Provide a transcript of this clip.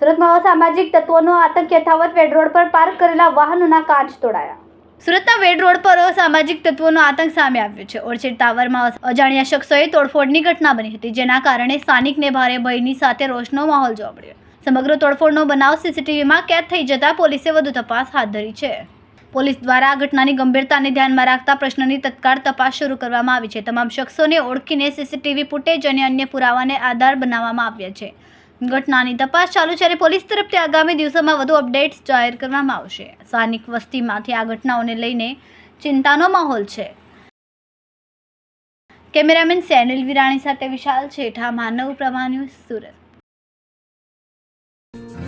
સુરતમાં અસામાજિક તત્વોનો આતંક યથાવત વેડ રોડ પર પાર્ક કરેલા વાહનોના કાચ તોડાયા. સુરતના વેડ રોડ પર અસામાજિક તત્વોનો આતંક સામે આવ્યો છે. ઓર્ચિડ ટાવરમાં અજાણ્યા શખ્સોએ તોડફોડની ઘટના બની હતી, જેના કારણે સ્થાનિકને ભારે ભયની સાથે રોષનો માહોલ જોવા મળ્યો. સમગ્ર તોડફોડનો બનાવ સીસીટીવીમાં કેદ થઈ જતા પોલીસે વધુ તપાસ હાથ ધરી છે. પોલીસ દ્વારા આ ઘટનાની ગંભીરતાને ધ્યાનમાં રાખતા પ્રશ્નની તત્કાળ તપાસ શરૂ કરવામાં આવી છે. તમામ શખ્સોને ઓળખીને સીસીટીવી ફૂટેજ અને અન્ય પુરાવાને આધાર બનાવવામાં આવ્યા છે. ઘટનાની તપાસ ચાલુ છે અને પોલીસ તરફથી આગામી દિવસોમાં વધુ અપડેટ્સ જાહેર કરવામાં આવશે. સ્થાનિક વસ્તીમાંથી આ ઘટનાઓને લઈને ચિંતાનો માહોલ છે. કેમેરામેન સેનિલ વિરાણી સાથે વિશાલ છેઠા, માનવ પ્રભા સુરત.